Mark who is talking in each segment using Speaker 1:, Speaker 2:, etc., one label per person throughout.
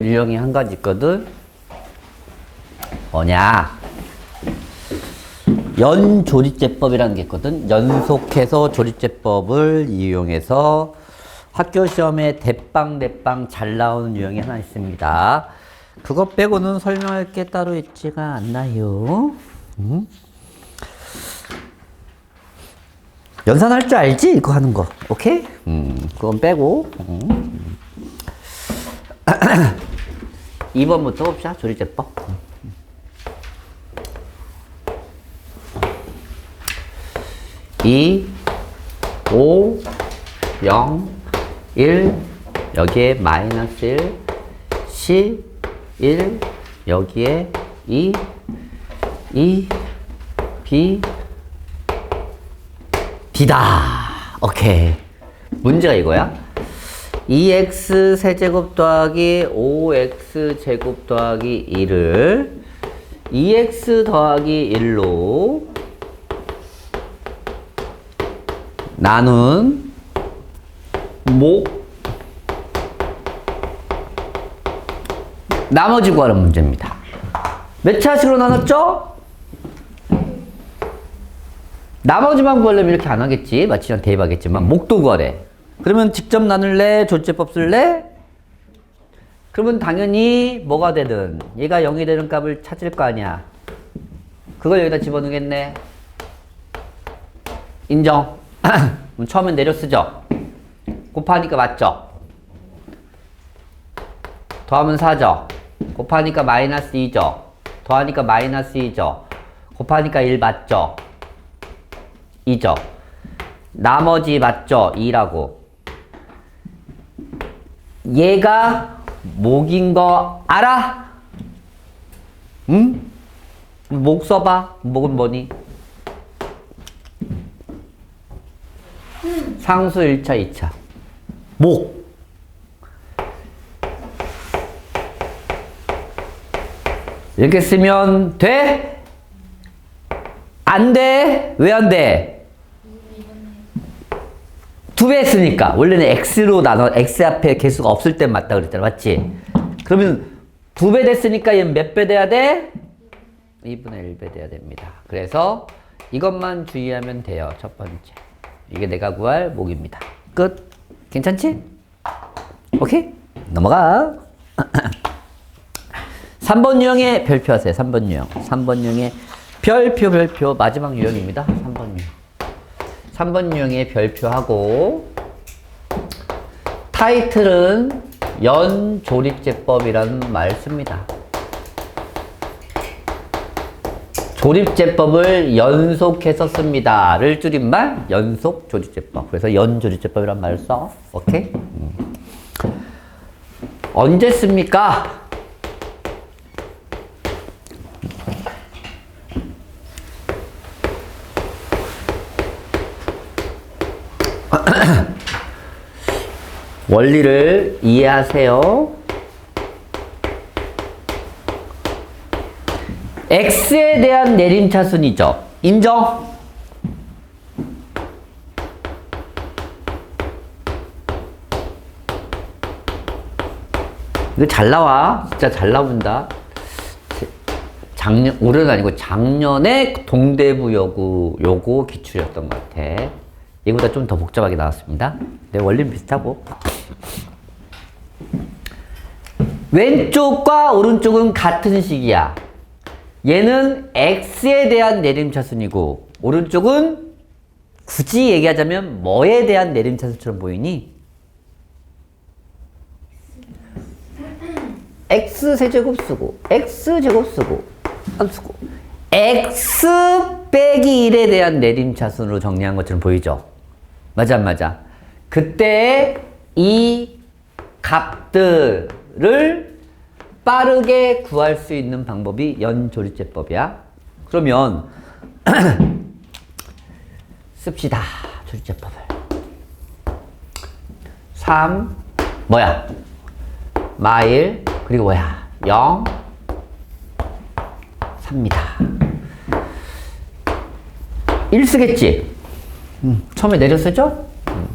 Speaker 1: 유형이 한 가지 있거든. 뭐냐? 연조리제법이라는 게 있거든. 연속해서 조리제법을 이용해서 학교 시험에 대빵 대빵 잘 나오는 유형이 하나 있습니다. 그것 빼고는 설명할 게 따로 있지가 않나요? 음? 연산할 줄 알지? 이거 하는 거. 오케이? 음, 그건 빼고. 음. 2번부터 봅시다. 조리제법. 2, 5, 0, 1, 여기에 마이너스 1, 10, 1, 여기에 2, 2, B, B다. 오케이. 문제가 이거야. 2x 세제곱 더하기 5x 제곱 더하기 1을 2x 더하기 1로 나눈 목 나머지 구하는 문제입니다. 몇 차식으로 나눴죠? 나머지만 구하려면 이렇게 안 하겠지. 마치 난 대입하겠지만 목도 구하래. 그러면 직접 나눌래? 조제법 쓸래? 그러면 당연히 뭐가 되든 얘가 0이 되는 값을 찾을 거 아니야. 그걸 여기다 집어넣겠네. 인정. 처음엔 내려 쓰죠. 곱하니까 맞죠. 더하면 4죠. 곱하니까 마이너스 2죠. 더하니까 마이너스 2죠. 곱하니까 1 맞죠. 2죠. 나머지 맞죠? 2라고. 얘가 목인 거 알아? 응? 목 써봐. 목은 뭐니? 상수 1차, 2차. 목. 이렇게 쓰면 돼? 안 돼? 왜 안 돼? 두 배 했으니까. 원래는 x로 나눠 x 앞에 개수가 없을 때 맞다 그랬잖아. 맞지? 그러면 두 배 됐으니까 얘는 몇 배 돼야 돼? 2분의 1배 돼야 됩니다. 그래서 이것만 주의하면 돼요. 첫 번째. 이게 내가 구할 목입니다. 끝. 괜찮지? 오케이? 넘어가. 3번 유형의 별표 하세요. 3번 유형. 3번 유형의 별표 별표. 마지막 유형입니다. 3번 유형 3번 유형의 별표하고 타이틀은 연조립제법이라는 말 씁니다. 조립제법을 연속해서 씁니다를 줄임말 연속 조립제법. 그래서 연조립제법이란 말을 써. 오케이? 음. 언제 씁니까? 원리를 이해하세요. x에 대한 내림차순이죠. 인정? 이거 잘 나와. 진짜 잘 나온다. 작년, 올해는 아니고 작년에 동대부 요구, 요거 기출이었던 것 같아. 이거보다 좀 더 복잡하게 나왔습니다. 근데 원리는 비슷하고. 왼쪽과 오른쪽은 같은 식이야. 얘는 x에 대한 내림차순이고 오른쪽은 굳이 얘기하자면 뭐에 대한 내림차순처럼 보이니? x 세제곱 쓰고 x 제곱 쓰고 안 쓰고 x 빼기 1에 대한 내림차순으로 정리한 것처럼 보이죠? 맞아 안 맞아? 그때 이 값들을 빠르게 구할 수 있는 방법이 연조리제법이야. 그러면 씁시다. 조리제법을. 3 뭐야? 마일 그리고 뭐야? 0 3입니다. 1 쓰겠지? 음, 처음에 내렸었죠? 음.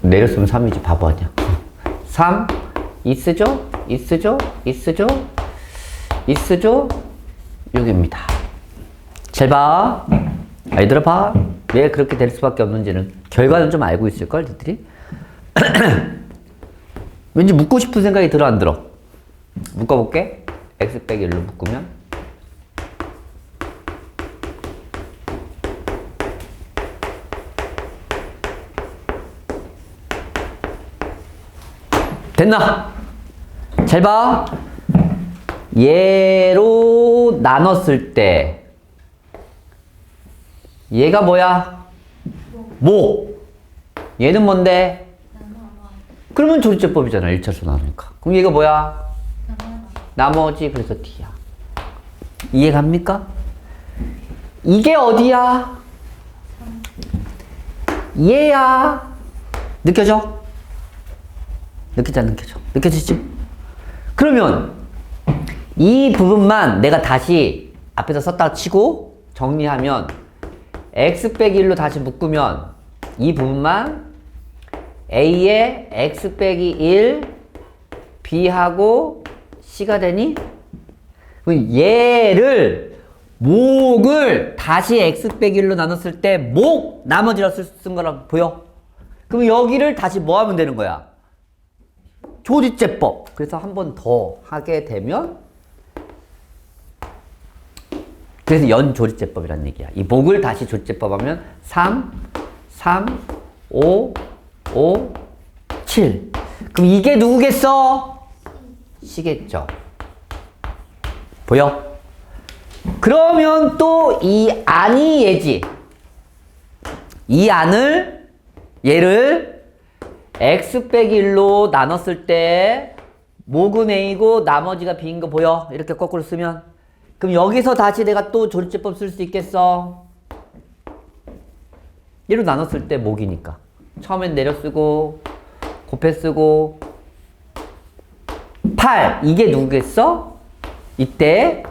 Speaker 1: 내렸으면 3이지 바보 아니야. 3 있으죠? 있으죠? 있으죠? 있으죠? 여기입니다. 잘 봐. 아이들아 봐. 왜 그렇게 될 수밖에 없는지는 결과는 좀 알고 있을걸, 너들이? 왠지 묻고 싶은 생각이 들어, 안 들어? 묶어볼게. x 빼기 1로 묶으면. 됐나? 잘 봐. 얘로 나눴을 때 얘가 뭐야? 목. 얘는 뭔데? 그러면 조리제법이잖아. 1차수 나누니까. 그럼 얘가 뭐야? 나머지 그래서 D야. 이해 갑니까? 이게 어디야? 얘야. 느껴져? 느껴져 안 느껴져? 느껴지지? 그러면 이 부분만 내가 다시 앞에서 썼다가 치고 정리하면 x 빼기 1로 다시 묶으면 이 부분만 a의 x 빼기 1 b하고 c가 되니 얘를 목을 다시 x 빼기 1로 나눴을 때 목 나머지로 쓸- 쓴 거랑 보여? 그럼 여기를 다시 뭐 하면 되는 거야? 조리제법. 그래서 한 번 더 하게 되면 그래서 연조리제법이라는 얘기야. 이 목을 다시 조리제법 하면 3, 3, 5, 5, 7. 그럼 이게 누구겠어? 시겠죠. 보여? 그러면 또 이 안이 얘지. 이 안을 얘를 x 빼기 1로 나눴을 때 목은 a고 나머지가 b인 거 보여? 이렇게 거꾸로 쓰면? 그럼 여기서 다시 내가 또 조리제법 쓸 수 있겠어? 얘로 나눴을 때 목이니까. 처음엔 내려 쓰고 곱해 쓰고. 8 이게 누구겠어? 이때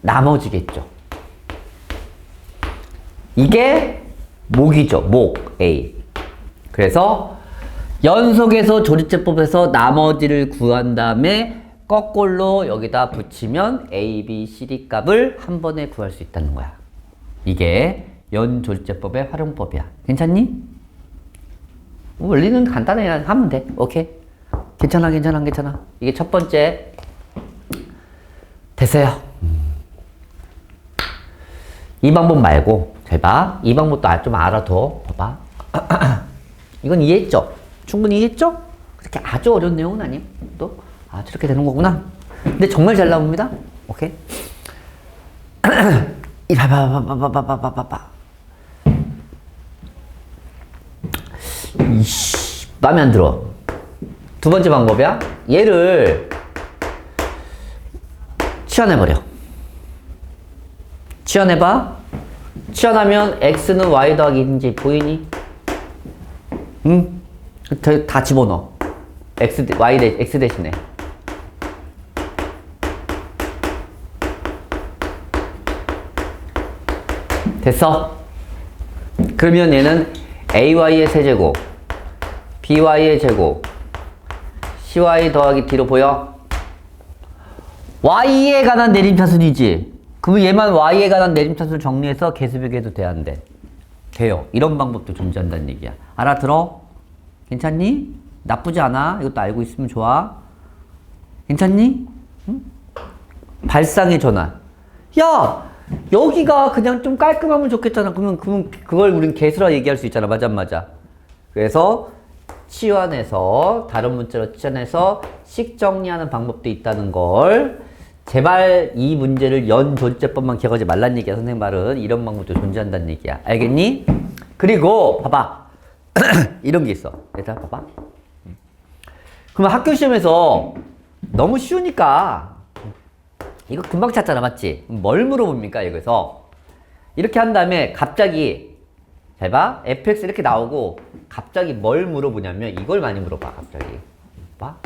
Speaker 1: 나머지겠죠. 이게 목이죠. 목 A. 그래서 연속해서 조리제법에서 나머지를 구한 다음에 거꾸로 여기다 붙이면 A, B, C, D 값을 한 번에 구할 수 있다는 거야. 이게 연조리제법의 활용법이야. 괜찮니? 원리는 간단해 하면 돼. 오케이. 괜찮아, 괜찮아, 괜찮아. 이게 첫 번째 됐어요. 이 방법 말고 잘 봐. 이 방법도 아- 좀 알아둬. 봐봐. 이건 이해했죠? 충분히 이해했죠? 그렇게 아주 어려운 내용은 아니에요. 또, 아, 저렇게 되는 거구나. 근데 정말 잘 나옵니다. 오케이? 이 봐봐, 봐봐, 봐봐, 봐봐, 봐봐. 이씨, 마음에 안 들어. 두 번째 방법이야. 얘를 치환해버려. 치환해봐. 치환하면 x는 y 더하기 1인지 보이니? 응? 다, 다 집어넣어. x, 대- y 대, x 대신에. 됐어? 그러면 얘는 ay의 세제곱, by의 제곱, cy 더하기 d로 보여? y에 관한 내림차순이지. 그러면 얘만 y에 관한 내림차순을 정리해서 개수비교해도 돼, 안 돼? 돼요. 이런 방법도 존재한다는 얘기야. 알아들어? 괜찮니? 나쁘지 않아. 이것도 알고 있으면 좋아. 괜찮니? 응? 발상의 전환. 야! 여기가 그냥 좀 깔끔하면 좋겠잖아. 그러면, 그러면 그걸 우린 개수라 얘기할 수 있잖아. 맞아, 맞아. 그래서 치환해서 다른 문자로 치환해서 식 정리하는 방법도 있다는 걸 제발 이 문제를 연 존재법만 기억하지 말란 얘기야 선생님 말은 이런 방법도 존재한다는 얘기야 알겠니? 그리고 봐봐 이런 게 있어 얘들아 봐봐 그러면 학교 시험에서 너무 쉬우니까 이거 금방 찾잖아 맞지? 뭘 물어봅니까 여기서 이렇게 한 다음에 갑자기 잘 봐. fx 이렇게 나오고 갑자기 뭘 물어보냐면 이걸 많이 물어봐 갑자기. 봐.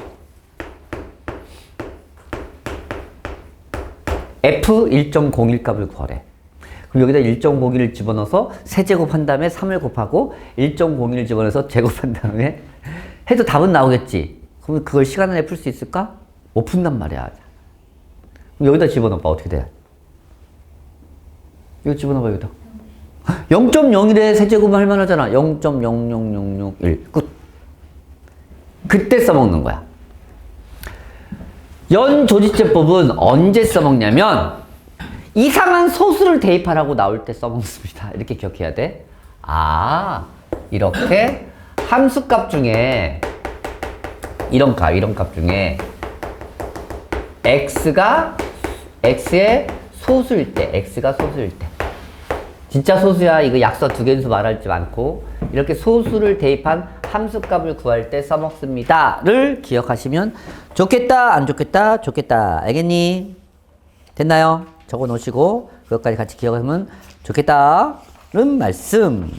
Speaker 1: f 1.01 값을 구하래. 그럼 여기다 1.01을 집어넣어서 세제곱 한 다음에 3을 곱하고 1.01을 집어넣어서 제곱한 다음에 해도 답은 나오겠지. 그러면 그걸 시간 안에 풀 수 있을까? 못 푼단 말이야. 그럼 여기다 집어넣어봐. 어떻게 돼? 이거 집어넣어봐, 여기다. 0.01에 세제곱은 할만하잖아. 0.00001. 끝. 그때 써먹는 거야. 연조지제법은 언제 써먹냐면 이상한 소수를 대입하라고 나올 때 써먹습니다. 이렇게 기억해야 돼. 아, 이렇게 함수값 중에 이런 값, 이런 값 중에 x가 x의 소수일 때, x가 소수일 때. 진짜 소수야. 이거 약서 두 개인수 말할지 많고 이렇게 소수를 대입한 함수값을 구할 때 써먹습니다.를 기억하시면 좋겠다, 안 좋겠다, 좋겠다. 알겠니? 됐나요? 적어 놓으시고 그것까지 같이 기억하면 좋겠다는 말씀.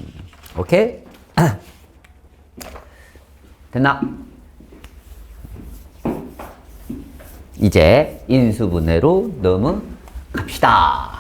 Speaker 1: 오케이? 됐나? 이제 인수분해로 넘어갑시다.